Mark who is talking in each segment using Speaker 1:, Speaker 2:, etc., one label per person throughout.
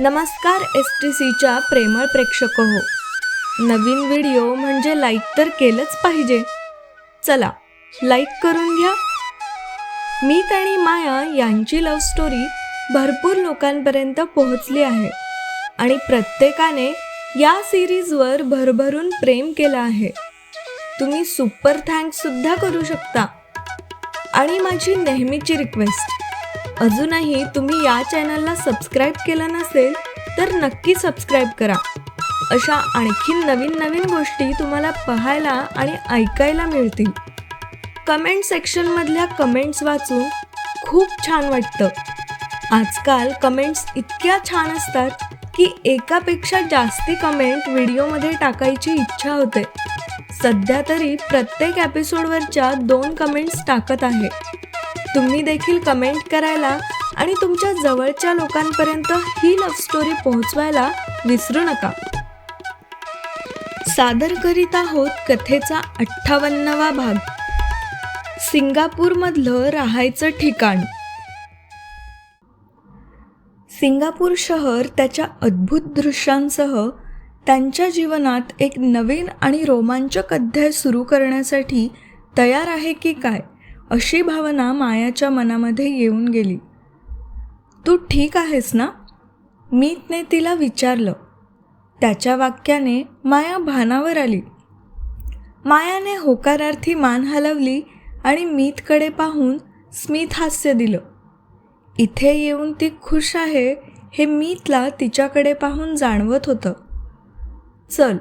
Speaker 1: नमस्कार S T सीच्या प्रेमळ प्रेक्षक हो. नवीन व्हिडिओ म्हणजे लाईक तर केलंच पाहिजे. चला लाईक करून घ्या. मीत आणि माया यांची लव्ह स्टोरी भरपूर लोकांपर्यंत पोहोचली आहे आणि प्रत्येकाने या सिरीजवर भरभरून प्रेम केलं आहे. तुम्ही सुपर थँक्स सुद्धा करू शकता. आणि माझी नेहमीची रिक्वेस्ट अजूनही तुम्ही या चॅनलला सबस्क्राईब केलं नसेल तर नक्की सबस्क्राईब करा. अशा आणखी नवीन नवीन गोष्टी तुम्हाला पाहायला आणि ऐकायला मिळतील. कमेंट सेक्शनमधल्या कमेंट्स वाचून खूप छान वाटतं. आजकाल कमेंट्स इतक्या छान असतात की एकापेक्षा जास्ती कमेंट व्हिडिओमध्ये टाकायची इच्छा होते. सध्या तरी प्रत्येक एपिसोडवरच्या दोन कमेंट्स टाकत आहे. तुम्ही देखील कमेंट करायला आणि तुमच्या जवळच्या लोकांपर्यंत ही लव्ह स्टोरी पोहोचवायला विसरू नका. सादर करीत आहोत कथेचा अठ्ठावन्नवा भाग. सिंगापूरमधलं राहायचं ठिकाण. सिंगापूर शहर त्याच्या अद्भुत दृश्यांसह त्यांच्या जीवनात एक नवीन आणि रोमांचक अध्याय सुरू करण्यासाठी तयार आहे की काय? अशी भावना मायाच्या मनामध्ये येऊन गेली. तू ठीक आहेस ना? मीतने तिला विचारलं. त्याच्या वाक्याने माया भानावर आली. मायाने होकारार्थी मान हलवली आणि मीतकडे पाहून स्मित हास्य दिलं. इथे येऊन ती खुश आहे हे मीतला तिच्याकडे पाहून जाणवत होतं. चल.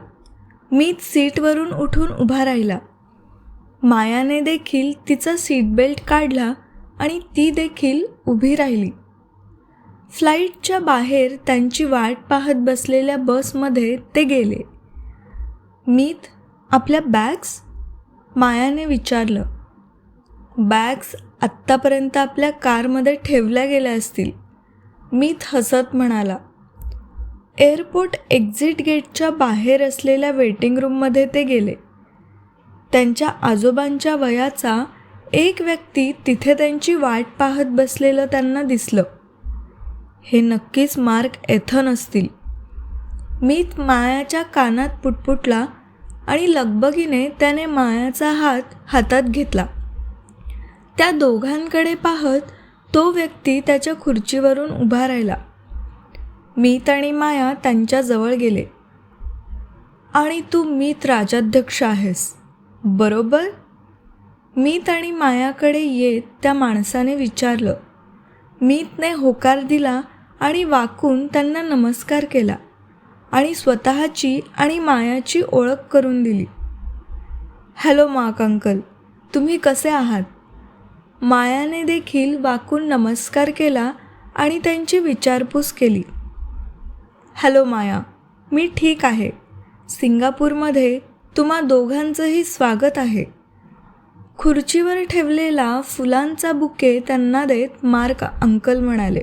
Speaker 1: मीत सीटवरून उठून उभा राहिला. मायाने देखील तिचा सीट बेल्ट काढला आणि ती देखील उभी राहिली. फ्लाईटच्या बाहेर त्यांची वाट पाहत बसलेल्या बसमध्ये ते गेले. मीत आपल्या बॅग्स मायाने विचारलं. बॅग्स आत्तापर्यंत आपल्या कारमध्ये ठेवल्या गेल्या असतील मीत हसत म्हणाला. एअरपोर्ट एक्झिट गेटच्या बाहेर असलेल्या वेटिंग रूममध्ये ते गेले. त्यांच्या आजोबांच्या वयाचा एक व्यक्ती तिथे त्यांची वाट पाहत बसलेलं त्यांना दिसलं. हे नक्कीच मार्क एथन असतील. मी मायाच्या कानात पुटपुटला आणि लगबगीने त्याने मायाचा हात हातात घेतला. त्या दोघांकडे पाहत तो व्यक्ती त्याच्या खुर्चीवरून उभा राहिला. मीत आणि माया त्यांच्याजवळ गेले. आणि तू मीत राजाध्यक्ष आहेस. बरोबर? मीत आणि मायाकडे येत त्या माणसाने विचारलं. मीतने होकार दिला आणि वाकून त्यांना नमस्कार केला आणि स्वतःची आणि मायाची ओळख करून दिली. हॅलो माक अंकल तुम्ही कसे आहात? मायाने देखील वाकून नमस्कार केला आणि त्यांची विचारपूस केली. हॅलो माया मी ठीक आहे. सिंगापूरमध्ये तुम्हा दोघांचंही स्वागत आहे. खुर्चीवर ठेवलेला फुलांचा बुके त्यांना देत मार्क अंकल म्हणाले.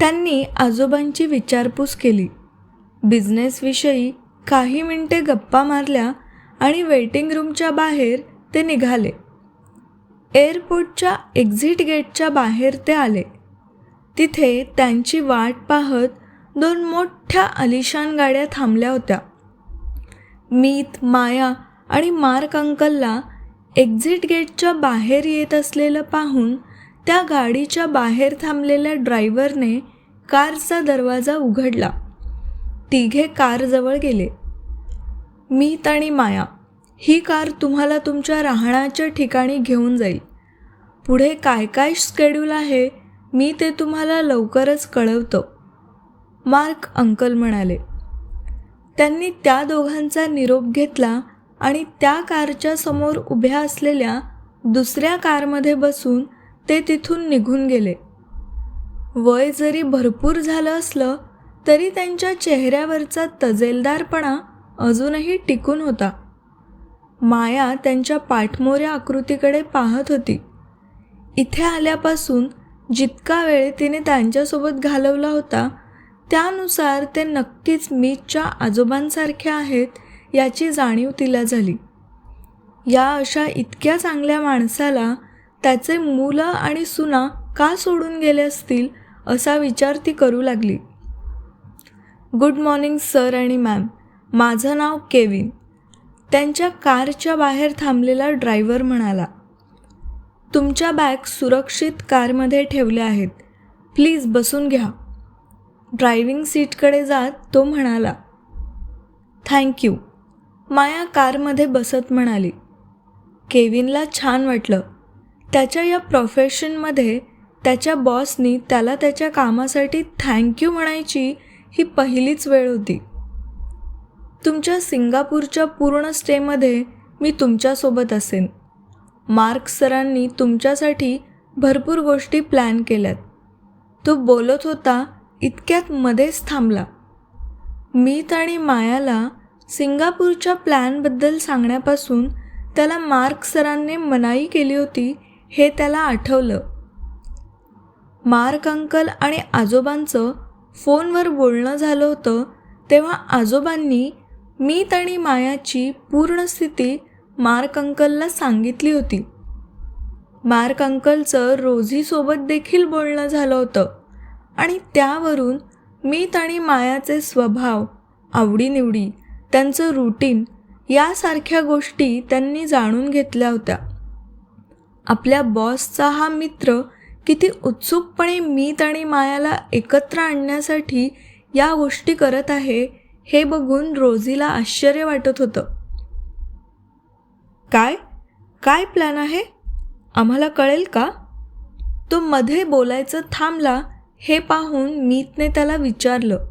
Speaker 1: त्यांनी आजोबांची विचारपूस केली. बिझनेसविषयी काही मिनिटे गप्पा मारल्या आणि वेटिंग रूमच्या बाहेर ते निघाले. एअरपोर्टच्या एक्झिट गेटच्या बाहेर ते आले. तिथे त्यांची वाट पाहत दोन मोठ्या आलिशान गाड्या थांबल्या होत्या. मीत माया आणि मार्क अंकलला एक्झिट गेटच्या बाहेर येत असलेलं पाहून त्या गाडीच्या बाहेर थांबलेल्या ड्रायव्हरने कारचा दरवाजा उघडला. तिघे कारजवळ गेले. मीत आणि माया ही कार तुम्हाला तुमच्या राहण्याच्या ठिकाणी घेऊन जाईल. पुढे काय काय स्केड्यूल आहे मी ते तुम्हाला लवकरच कळवतो. मार्क अंकल म्हणाले. त्यांनी त्या दोघांचा निरोप घेतला आणि त्या कारच्या समोर उभ्या असलेल्या दुसऱ्या कारमध्ये बसून ते तिथून निघून गेले. वय जरी भरपूर झालं असलं तरी त्यांच्या चेहऱ्यावरचा तजेलदारपणा अजूनही टिकून होता. माया त्यांच्या पाठमोऱ्या आकृतीकडे पाहत होती. इथे आल्यापासून जितका वेळ तिने त्यांच्यासोबत घालवला होता त्यानुसार ते नक्कीच मीच्या आजोबांसारखे आहेत याची जाणीव तिला झाली. या अशा इतक्या चांगल्या माणसाला त्याचे मुलं आणि सुना का सोडून गेले असतील असा विचार ती करू लागली. गुड मॉर्निंग सर आणि मॅम. माझं नाव केविन. त्यांच्या कारच्या बाहेर थांबलेला ड्रायव्हर म्हणाला तुमच्या बॅग सुरक्षित कारमध्ये ठेवल्या आहेत. प्लीज बसून घ्या. ड्रायव्हिंग सीटकडे जात तो म्हणाला थँक्यू माया कारमध्ये बसत म्हणाली. केविनला छान वाटलं. त्याच्या या प्रोफेशनमध्ये त्याच्या बॉसनी त्याला त्याच्या कामासाठी थँक्यू म्हणायची ही पहिलीच वेळ होती. तुमच्या सिंगापूरच्या पूर्ण स्टेमध्ये मी तुमच्यासोबत असेन. मार्क सरांनी तुमच्यासाठी भरपूर गोष्टी प्लॅन केल्यात. तो बोलत होता इतक्यात मध्येच थांबला. मीत आणि मायाला सिंगापूरच्या प्लॅनबद्दल सांगण्यापासून त्याला मार्क सरांनी मनाई केली होती हे त्याला आठवलं. मार्क अंकल आणि आजोबांचं फोनवर बोलणं झालं होतं तेव्हा आजोबांनी मीत आणि मायाची पूर्ण स्थिती मार्क अंकलला सांगितली होती. मार्क अंकलचं रोझीसोबत देखील बोलणं झालं होतं. आणि त्यावरून मीत आणि मायाचे स्वभाव आवडीनिवडी त्यांचं रुटीन यासारख्या गोष्टी त्यांनी जाणून घेतल्या होत्या. आपल्या बॉसचा हा मित्र किती उत्सुकपणे मीत आणि मायाला एकत्र आणण्यासाठी या गोष्टी करत आहे हे बघून रोझीला आश्चर्य वाटत होतं. काय? काय प्लॅन आहे? आम्हाला कळेल का? तो मध्ये बोलायचं थांबला हे पाहून मीतने त्याला विचारलं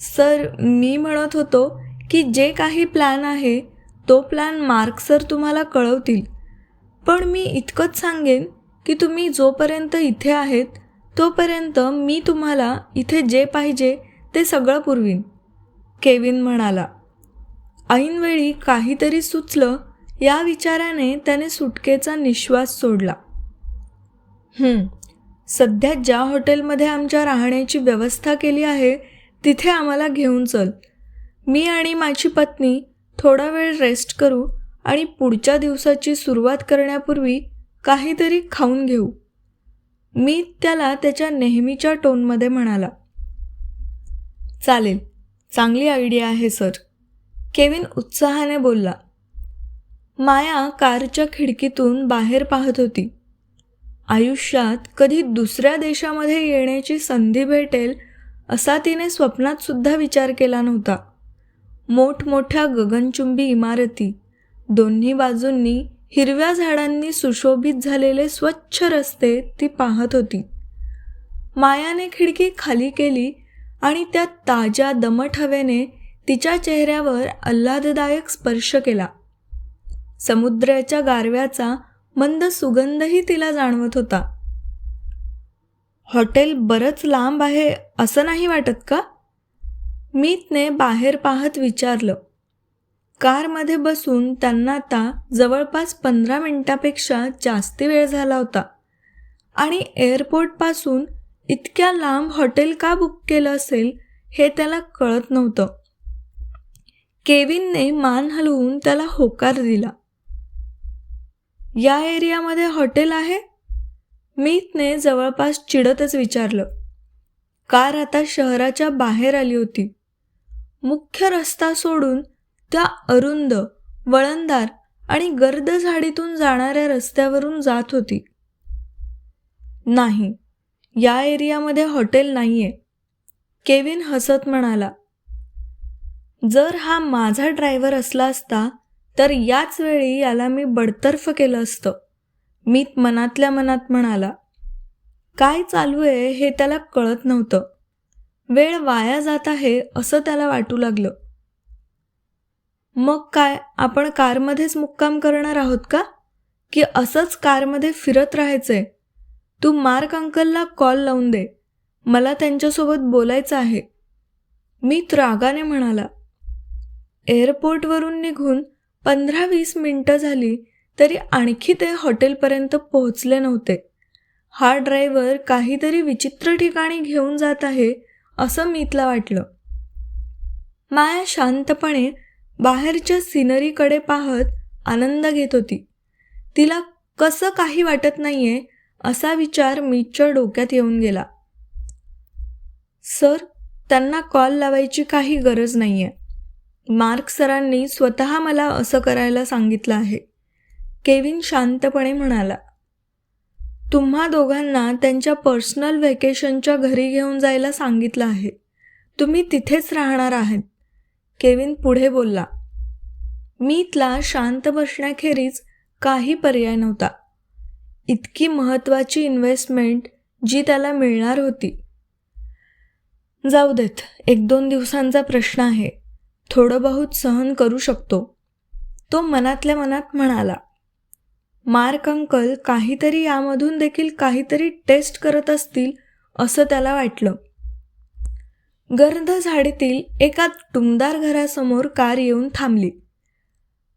Speaker 1: सर मी म्हणत होतो की जे काही प्लॅन आहे तो प्लॅन मार्क सर तुम्हाला कळवतील. पण मी इतकंच सांगेन की तुम्ही जोपर्यंत इथे आहेत तोपर्यंत मी तुम्हाला इथे जे पाहिजे ते सगळं पुरवीन. केविन म्हणाला ऐनवेळी काहीतरी सुचलं. या विचाराने त्याने सुटकेचा निश्वास सोडला. सध्या ज्या हॉटेलमध्ये आमच्या राहण्याची व्यवस्था केली आहे तिथे आम्हाला घेऊन चल. मी आणि माझी पत्नी थोडा वेळ रेस्ट करू आणि पुढच्या दिवसाची सुरुवात करण्यापूर्वी काहीतरी खाऊन घेऊ. मी त्याला त्याच्या नेहमीच्या टोनमध्ये म्हणाला चालेल चांगली आयडिया आहे सर. केविन उत्साहाने बोलला. माया कारच्या खिडकीतून बाहेर पाहत होती. आयुष्यात कधी दुसऱ्या देशामध्ये येण्याची संधी भेटेल असा तिने स्वप्नात सुद्धा विचार केला नव्हता. मोठमोठ्या गगनचुंबी इमारती दोन्ही बाजूंनी हिरव्या झाडांनी सुशोभित झालेले स्वच्छ रस्ते ती पाहत होती. मायाने खिडकी खाली केली आणि त्या ताज्या दमट हवेने तिच्या चेहऱ्यावर आल्हाददायक स्पर्श केला. समुद्राच्या गारव्याचा मंद सुगंधही तिला जाणवत होता. हॉटेल बरंच लांब आहे असं नाही वाटत का? मीतने बाहेर पाहत विचारलं. कारमध्ये बसून त्यांना आता जवळपास पंधरा मिनिटापेक्षा जास्ती वेळ झाला होता. आणि एअरपोर्टपासून इतक्या लांब हॉटेल का बुक केलं असेल हे त्याला कळत नव्हतं. केविनने मान हलवून त्याला होकार दिला. या एरियामध्ये हॉटेल आहे? मीतने जवळपास चिडतच विचारलं. कार आता शहराच्या बाहेर आली होती. मुख्य रस्ता सोडून त्या अरुंद वळणदार आणि गर्द झाडीतून जाणाऱ्या रस्त्यावरून जात होती. नाही या एरियामध्ये हॉटेल नाही आहे केविन हसत म्हणाला. जर हा माझा ड्रायव्हर असला असता तर याच वेळी याला मी बडतर्फ केलं असतं. मी मनातल्या मनात म्हणाला काय चालू आहे हे त्याला कळत नव्हतं. वेळ वाया जात आहे असं त्याला वाटू लागलं. मग काय आपण कारमध्येच मुक्काम करणार आहोत का? की असंच कारमध्ये फिरत राहायचंय? तू मार्क अंकलला कॉल लावून दे. मला त्यांच्यासोबत बोलायचं आहे. मी रागाने म्हणाला एअरपोर्टवरून निघून पंधरा वीस मिनटं झाली तरी आणखी ते हॉटेलपर्यंत पोहोचले नव्हते. हा ड्रायव्हर काहीतरी विचित्र ठिकाणी घेऊन जात आहे असं मीतला वाटलं. माया शांतपणे बाहेरच्या सिनरीकडे पाहत आनंद घेत होती. तिला कसं काही वाटत नाहीये असा विचार मीतच्या डोक्यात येऊन गेला. सर त्यांना कॉल लावायची काही गरज नाही आहे मार्क सरांनी स्वतः मला असं करायला सांगितलं आहे. केविन शांतपणे म्हणाला तुम्हा दोघांना त्यांच्या पर्सनल व्हॅकेशनच्या घरी घेऊन जायला सांगितलं आहे. तुम्ही तिथेच राहणार आहात. केविन पुढे बोलला मीतला शांत बसण्याखेरीज काही पर्याय नव्हता. इतकी महत्त्वाची इन्व्हेस्टमेंट जी त्याला मिळणार होती. जाऊ देत एक दोन दिवसांचा प्रश्न आहे. थोडं बहुत सहन करू शकतो. तो मनातल्या मनात म्हणाला मार्क अंकल काहीतरी यामधून देखील काहीतरी टेस्ट करत असतील असं त्याला वाटलं. गर्द झाडीतील एका टुमदार घरासमोर कार येऊन थांबली.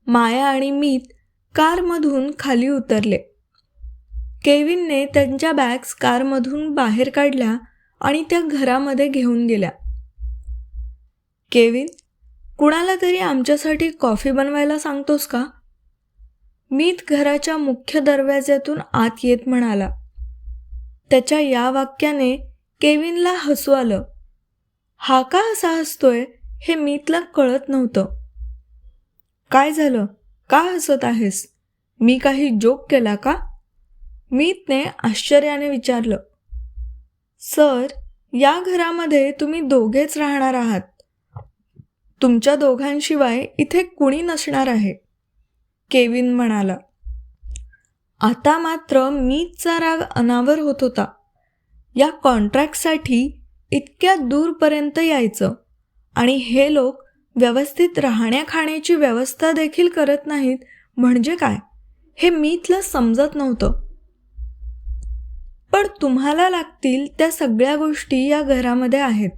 Speaker 1: माया आणि मीत कारमधून खाली उतरले. केविनने त्यांच्या बॅग्स कारमधून बाहेर काढल्या आणि त्या घरामध्ये घेऊन गेल्या. केविन कुणाला तरी आमच्यासाठी कॉफी बनवायला सांगतोस का? मीत घराच्या मुख्य दरवाज्यातून आत येत म्हणाला. त्याच्या या वाक्याने केविनला हसू आलं. हा का असा हसतोय हे मीतला कळत नव्हतं. काय झालं? का हसत आहेस? मी काही जोक केला का? मीतने आश्चर्याने विचारलं. सर या घरामध्ये तुम्ही दोघेच राहणार आहात. तुमच्या दोघांशिवाय इथे कुणी नसणार आहे. केविन म्हणाला. आता मात्र मीतचा राग अनावर होत होता. या कॉन्ट्रॅक्टसाठी इतक्या दूरपर्यंत यायचं आणि हे लोक व्यवस्थित राहण्या खाण्याची व्यवस्था देखील करत नाहीत म्हणजे काय? हे मीतलं समजत नव्हतं. पण तुम्हाला लागतील त्या सगळ्या गोष्टी या घरामध्ये आहेत.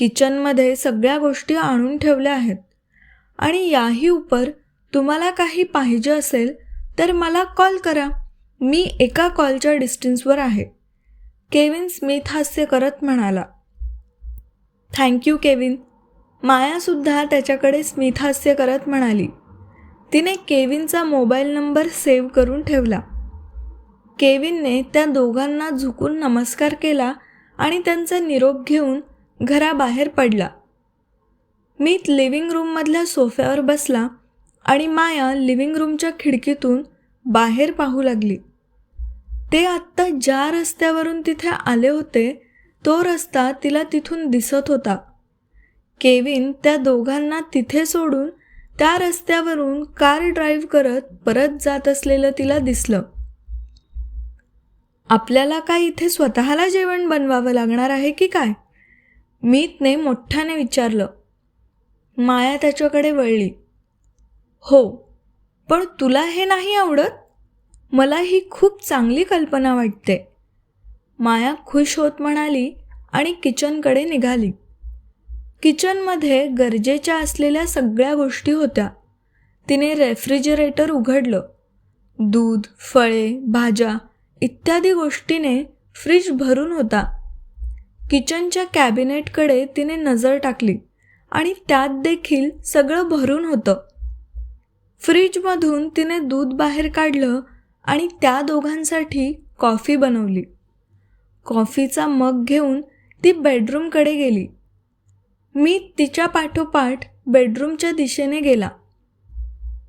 Speaker 1: किचनमध्ये सगळ्या गोष्टी आणून ठेवल्या आहेत. आणि याही उपर तुम्हाला काही पाहिजे असेल तर मला कॉल करा. मी एका कॉलच्या डिस्टन्सवर आहे. केविन स्मिथ हास्य करत म्हणाला. Thank you Kevin. मायासुद्धा त्याच्याकडे स्मिथ हास्य करत म्हणाली. तिने केविनचा मोबाईल नंबर सेव्ह करून ठेवला. केविनने त्या दोघांना झुकून नमस्कार केला आणि त्यांचा निरोप घेऊन घराबाहेर पडला. मीत लिव्हिंग रूममधल्या सोफ्यावर बसला आणि माया लिव्हिंग रूमच्या खिडकीतून बाहेर पाहू लागली. ते आत्ता ज्या रस्त्यावरून तिथे आले होते तो रस्ता तिला तिथून दिसत होता. केविन त्या दोघांना तिथे सोडून त्या रस्त्यावरून कार ड्राईव्ह करत परत जात असलेलं तिला दिसलं. आपल्याला काय इथे स्वतःला जेवण बनवावं लागणार आहे की काय? मीतने मोठ्याने विचारलं माया त्याच्याकडे वळली. हो पण तुला हे नाही आवडत? मला ही खूप चांगली कल्पना वाटते. माया खुश होत म्हणाली आणि किचनकडे निघाली. किचनमध्ये गरजेच्या असलेल्या सगळ्या गोष्टी होत्या. तिने रेफ्रिजरेटर उघडलं. दूध फळे भाज्या इत्यादी गोष्टीने फ्रीज भरून होता. किचनच्या कॅबिनेटकडे तिने नजर टाकली आणि त्यात देखील सगळं भरून होतं. फ्रीजमधून तिने दूध बाहेर काढलं आणि त्या दोघांसाठी कॉफी बनवली. कॉफीचा मग घेऊन ती बेडरूमकडे गेली. मी तिच्या पाठोपाठ बेडरूमच्या दिशेने गेला.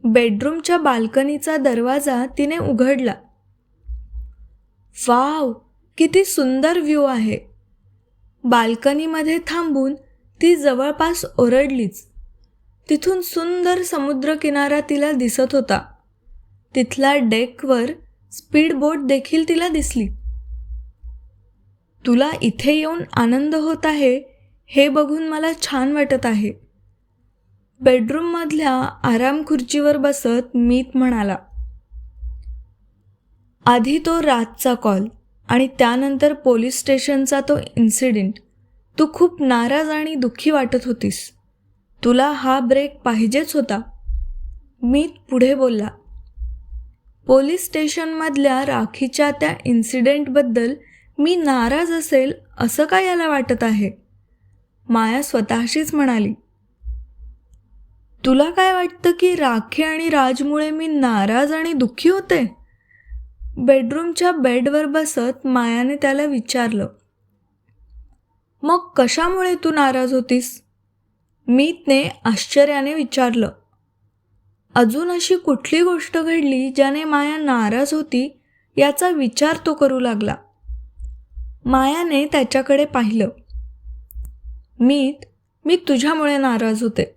Speaker 1: बेडरूमच्या बाल्कनीचा दरवाजा तिने उघडला. वाव किती सुंदर व्ह्यू आहे. बाल्कनीमध्ये थांबून ती जवळपास ओरडलीच. तिथून सुंदर समुद्रकिनारा तिला दिसत होता. तिथल्या डेकवर स्पीड बोट देखील तिला दिसली. तुला इथे येऊन आनंद होत आहे हे बघून मला छान वाटत आहे. बेडरूममधल्या आराम खुर्चीवर बसत मीत म्हणाला. आधी तो रातचा कॉल. आणि त्यानंतर पोलीस स्टेशनचा तो इन्सिडेंट तू खूप नाराज आणि दुःखी वाटत होतीस. तुला हा ब्रेक पाहिजेच होता. मी पुढे बोलला. पोलीस स्टेशनमधल्या राखीच्या त्या इन्सिडेंटबद्दल मी नाराज असेल असं काय याला वाटत आहे? माया स्वतःशीच म्हणाली. तुला काय वाटतं की राखी आणि राजमुळे मी नाराज आणि दुःखी होते? बेडरूमच्या बेडवर बसत मायाने त्याला विचारलं मग कशामुळे तू नाराज होतीस? मीतने आश्चर्याने विचारलं अजून अशी कुठली गोष्ट घडली ज्याने माया नाराज होती याचा विचार तो करू लागला? मायाने त्याच्याकडे पाहिलं मीत मी तुझ्यामुळे नाराज होते.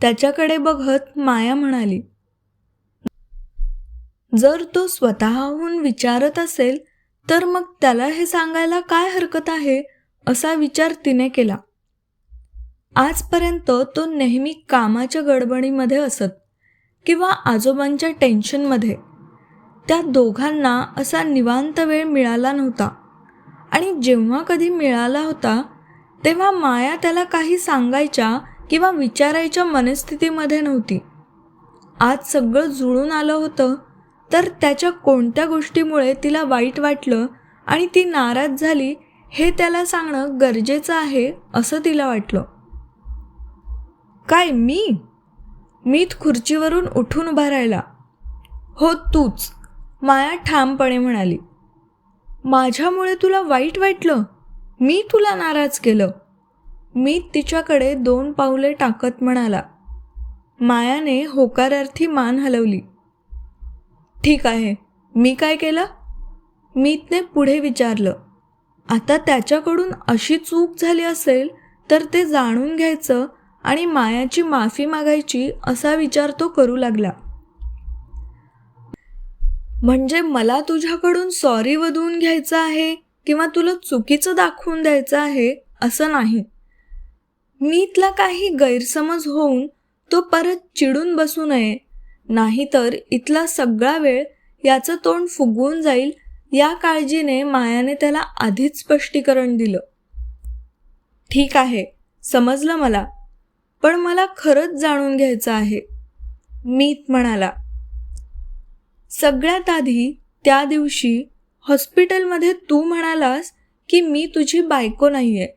Speaker 1: त्याच्याकडे बघत माया म्हणाली जर तो स्वतःहून विचारत असेल तर मग त्याला हे सांगायला काय हरकत आहे असा विचार तिने केला. आजपर्यंत तो नेहमी कामाच्या गडबडीमध्ये असत किंवा आजोबांच्या टेन्शनमध्ये. त्या दोघांना असा निवांत वेळ मिळाला नव्हता आणि जेव्हा कधी मिळाला होता तेव्हा माया त्याला काही सांगायच्या किंवा विचारायच्या मनस्थितीमध्ये नव्हती. आज सगळं जुळून आलं होतं तर त्याच्या कोणत्या गोष्टीमुळे तिला वाईट वाटलं आणि ती नाराज झाली हे त्याला सांगणं गरजेचं आहे असं तिला वाटलं. काय मी? मीत खुर्चीवरून उठून उभा राहिला. हो तूच माया ठामपणे म्हणाली. माझ्यामुळे तुला वाईट वाटलं? मी तुला नाराज केलं? मी तिच्याकडे दोन पावले टाकत म्हणाला. मायाने होकारार्थी मान हलवली. ठीक आहे. मी काय केलं? मीतने पुढे विचारलं. आता त्याच्याकडून अशी चूक झाली असेल तर ते जाणून घ्यायचं आणि मायाची माफी मागायची असा विचार तो करू लागला. म्हणजे मला तुझ्याकडून सॉरी वधवून घ्यायचं आहे किंवा तुला चुकीचं दाखवून द्यायचं आहे असं नाही. मीतला काही गैरसमज होऊन तो परत चिडून बसू नये नाहीतर इथला सगळा वेळ याचं तोंड फुगवून जाईल या काळजीने मायाने त्याला आधीच स्पष्टीकरण दिलं. ठीक आहे समजलं मला पण मला खरंच जाणून घ्यायचं आहे. मीत म्हणाला सगळ्यात आधी त्या दिवशी हॉस्पिटलमध्ये तू म्हणालास की मी तुझी बायको नाही आहे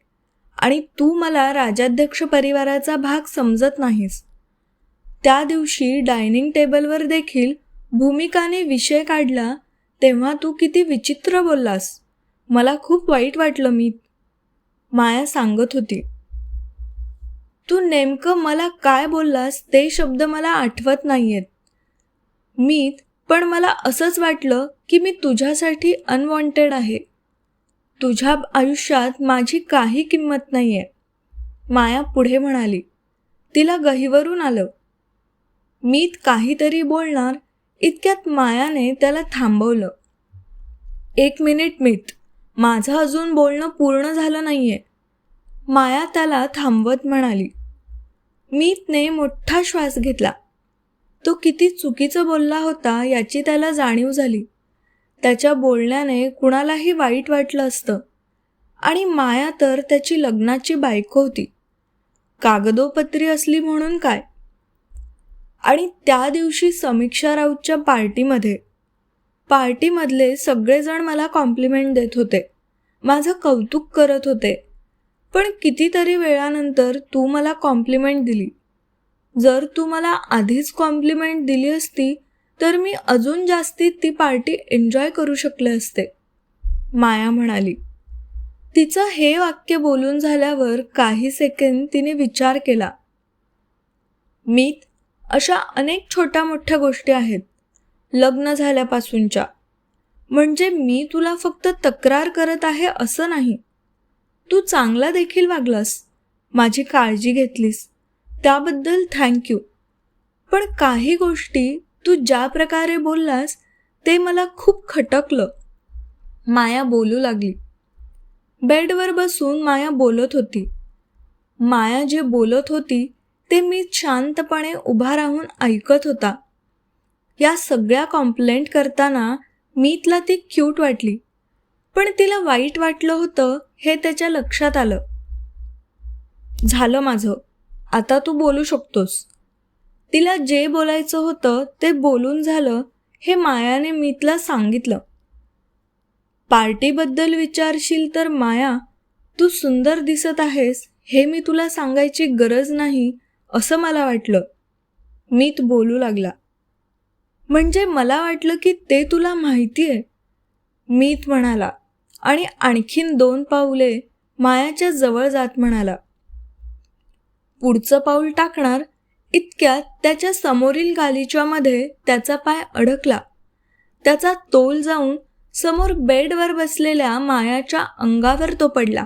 Speaker 1: आणि तू मला राजाध्यक्ष परिवाराचा भाग समजत नाहीस. त्या दिवशी डायनिंग टेबलवर देखील भूमिकाने विषय काढला तेव्हा तू किती विचित्र बोललास. मला खूप वाईट वाटलं मी. माया सांगत होती. तू नेमकं मला काय बोललास ते शब्द मला आठवत नाहीयेत. मीत पण मला असंच वाटलं की मी तुझ्यासाठी अनवॉन्टेड आहे. तुझ्या आयुष्यात माझी काही किंमत नाही आहे माया पुढे म्हणाली. तिला गहीवरून आलं. मीत काहीतरी बोलणार इतक्यात मायाने त्याला थांबवलं. एक मिनिट मीत माझं अजून बोलणं पूर्ण झालं नाही आहे माया त्याला थांबवत म्हणाली. मीतने मोठा श्वास घेतला. तो किती चुकीचं बोलला होता याची त्याला जाणीव झाली. त्याच्या बोलण्याने कुणालाही वाईट वाटलं असतं. आणि माया तर त्याची लग्नाची बायको होती. कागदोपत्री असली म्हणून काय? आणि त्या दिवशी समीक्षा राऊतच्या पार्टीमध्ये. पार्टीमधले सगळेजण मला कॉम्प्लिमेंट देत होते. माझं कौतुक करत होते. पण कितीतरी वेळानंतर तू मला कॉम्प्लिमेंट दिली. जर तू मला आधीच कॉम्प्लिमेंट दिली असती तर मी अजून जास्ती ती पार्टी एन्जॉय करू शकले असते. माया म्हणाली. तिचं हे वाक्य बोलून झाल्यावर काही सेकंद तिने विचार केला. मीत अशा अनेक छोट्या मोठ्या गोष्टी आहेत लग्न झाल्यापासूनच्या. म्हणजे मी तुला फक्त तक्रार करत आहे असं नाही. तू चांगला देखील वागलास माझी काळजी घेतलीस त्याबद्दल थँक्यू पण काही गोष्टी तू ज्या प्रकारे बोललास ते मला खूप खटकलं. माया बोलू लागली. बेडवर बसून माया बोलत होती. माया जे बोलत होती ते मी शांतपणे उभा राहून ऐकत होता. या सगळ्या कॉम्प्लेंट करताना मी तिला ती क्यूट वाटली. पण तिला वाईट वाटलं होतं हे त्याच्या लक्षात आलं. झालं माझं. आता तू बोलू शकतोस. तिला जे बोलायचं होतं ते बोलून झालं हे मायाने मीतला सांगितलं. पार्टीबद्दल विचारशील तर माया तू सुंदर दिसत आहेस हे मी तुला सांगायची गरज नाही असं मला वाटलं. मीत बोलू लागला. म्हणजे मला वाटलं की ते तुला माहिती आहे मीत म्हणाला आणि आणखीन दोन पाऊले मायाच्या जवळ जात म्हणाला. पुढचं पाऊल टाकणार इतक्यात त्याच्या समोरील गालिच्यामध्ये त्याचा पाय अडकला. त्याचा तोल जाऊन समोर बेडवर बसलेल्या मायाच्या अंगावर तो पडला.